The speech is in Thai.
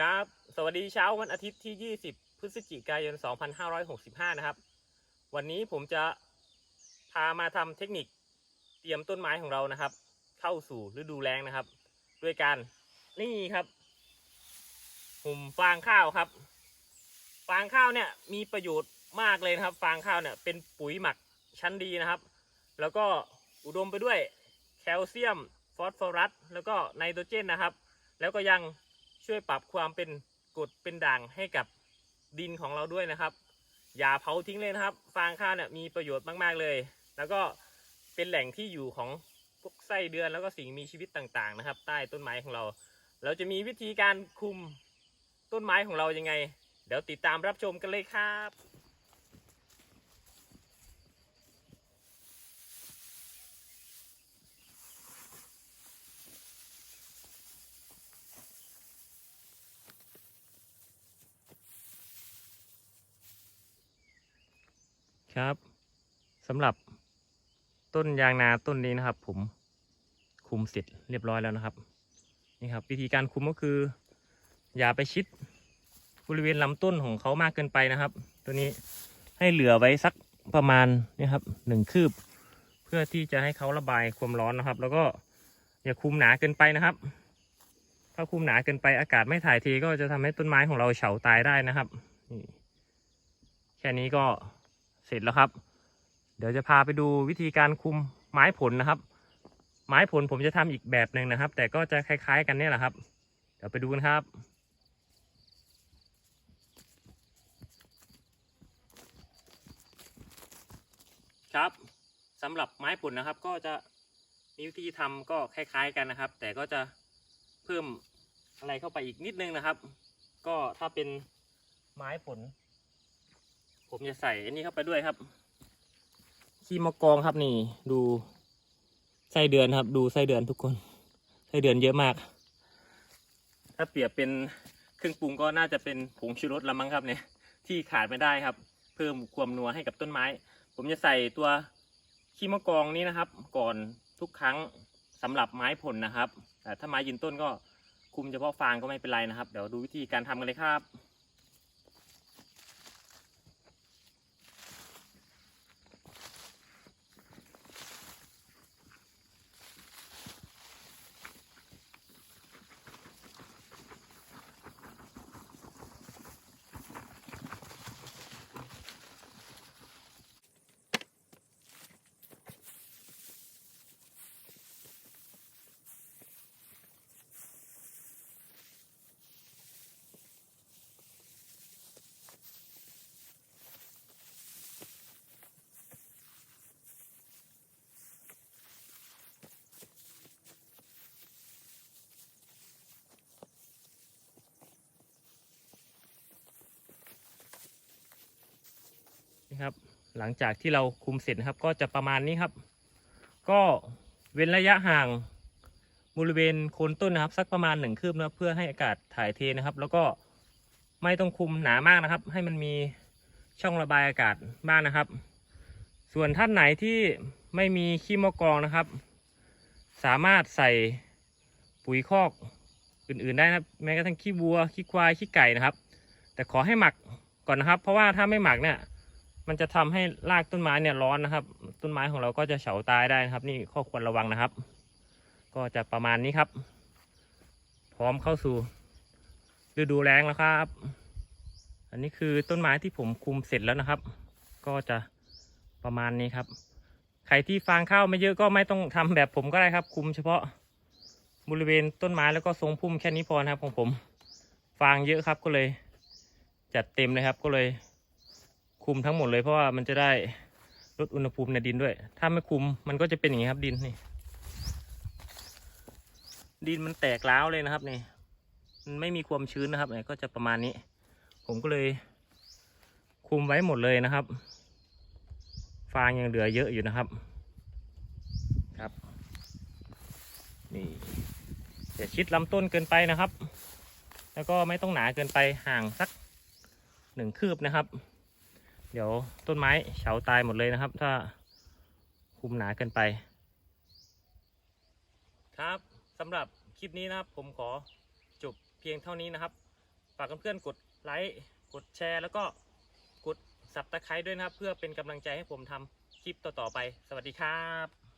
ครับ สวัสดีเช้าวันอาทิตย์ที่ 20 พฤศจิกายน 2565 นะครับ วันนี้ผมจะพามาทำเทคนิคเตรียมต้นไม้ของเรานะครับ เข้าสู่ฤดูแล้งนะครับ ด้วยการนี่ครับหุ่มฟางข้าวครับ ฟางข้าวเนี่ยมีประโยชน์มากเลยนะครับ ฟางข้าวเนี่ยเป็นปุ๋ยหมักชั้นดีนะครับ แล้วก็อุดมไปด้วยแคลเซียม ฟอสฟอรัส แล้วก็ไนโตรเจนนะครับ แล้วก็ยัง ช่วยปรับความเป็นกรดเป็นด่างให้กับดินของเราด้วยนะครับ อย่าเผาทิ้งเลยนะครับ ฟางข้าวเนี่ยมีประโยชน์มากๆเลย แล้วก็เป็นแหล่งที่อยู่ของพวกไส้เดือนแล้วก็สิ่งมีชีวิตต่างๆนะครับ ใต้ต้นไม้ของเรา เราจะมีวิธีการคุมต้นไม้ของเรายังไง เดี๋ยวติดตามรับชมกันเลยครับ ครับสำหรับต้นยางนาต้นนี้นะครับ ผมคุมเสร็จเรียบร้อยแล้วนะครับ นี่ครับ วิธีการคุมก็คือ อย่าไปชิดบริเวณลำต้นของเขามากเกินไปนะครับ ตัวนี้ให้เหลือไว้สักประมาณนี่ครับหนึ่งคืบ เพื่อที่จะให้เขาระบายความร้อนนะครับ แล้วก็อย่าคุมหนาเกินไปนะครับ ถ้าคุมหนาเกินไปอากาศไม่ถ่ายเทก็จะทำให้ต้นไม้ของเราเฉาตายได้นะครับนี่แค่นี้ก็ ร็จแล้วครับ เดี๋ยวจะพาไปดูวิธีการคุมไม้ผลนะครับ ไม้ผลผมจะทำอีกแบบหนึ่งนะครับ แต่ก็จะคล้าย ๆ กันนี่แหละครับ เดี๋ยวไปดูกันครับครับสำหรับไม้ผลนะครับ ก็จะมีวิธีทำก็คล้าย ๆกันนะครับ แต่ก็จะเพิ่มอะไรเข้าไปอีกนิดนึงนะครับ ก็ถ้าเป็นไม้ผล ผมจะใส่อันนี้เข้าไปด้วยครับ ขี้มะกองครับนี่ ดูไส้เดือนครับ ดูไส้เดือนทุกคนไส้เดือนเยอะมาก ถ้าเปรียบเป็นเครื่องปรุงก็น่าจะเป็นผงชูรสละมั้งครับเนี่ยที่ขาดไม่ได้ครับ เพิ่มความนัวให้กับต้นไม้ ผมจะใส่ตัวขี้มะกองนี้นะครับ ก่อนทุกครั้งสำหรับไม้ผลนะครับแต่ถ้าไม้ยืนต้นก็คุมเฉพาะฟางก็ไม่เป็นไรนะครับ เดี๋ยวดูวิธีการทำกันเลยครับ นี่ครับ หลังจากที่เราคุมเสร็จนะครับ ก็จะประมาณนี้ครับ ก็เว้นระยะห่างบริเวณโคนต้นนะครับ สักประมาณหนึ่งคืบนะเพื่อให้อากาศถ่ายเทนะครับ แล้วก็ไม่ต้องคุมหนามากนะครับ ให้มันมีช่องระบายอากาศบ้างนะครับ ส่วนท่านไหนที่ไม่มีขี้มะกรองนะครับ สามารถใส่ปุ๋ยคอกอื่นๆได้นะครับแม้กระทั่งขี้วัวขี้ควายขี้ไก่นะครับ แต่ขอให้หมักก่อนนะครับ เพราะว่าถ้าไม่หมักเนี่ย มันจะทำให้รากต้นไม้เนี่ยร้อนนะครับ ต้นไม้ของเราก็จะเฉาตายได้นะครับ นี่ข้อควรระวังนะครับ ก็จะประมาณนี้ครับ พร้อมเข้าสู่ฤดูแล้งแล้วครับ อันนี้คือต้นไม้ที่ผมคุมเสร็จแล้วนะครับ ก็จะประมาณนี้ครับ ใครที่ฟางข้าวไม่เยอะก็ไม่ต้องทำแบบผมก็ได้ครับ คุมเฉพาะบริเวณต้นไม้แล้วก็ทรงพุ่มแค่นี้พอนะครับของผม ฟางเยอะครับก็เลย จัดเต็มเลยครับก็เลย คุมทั้งหมดเลยเพราะว่ามันจะได้ลดอุณหภูมิในดินด้วย ถ้าไม่คุมมันก็จะเป็นอย่างนี้ครับดินนี่ ดินมันแตกร้าวเลยนะครับนี่มันไม่มีความชื้นนะครับเนี่ยก็จะประมาณนี้ ผมก็เลย คุมไว้หมดเลยนะครับ ฟางยังเหลือเยอะอยู่นะครับ ครับ นี่อย่าชิดลำต้นเกินไปนะครับ แล้วก็ไม่ต้องหนาเกินไปห่างสักหนึ่งคืบนะครับ เดี๋ยวต้นไม้เฉาตายหมดเลยนะครับ ถ้าคุมหนาเกินไป ครับสำหรับคลิปนี้นะครับ ผมขอจบเพียงเท่านี้นะครับ ฝากเพื่อนๆกดไลค์กดแชร์ แล้วก็กดสับตะไคร้ด้วยนะครับ เพื่อเป็นกำลังใจให้ผมทำคลิปต่อๆไป สวัสดีครับ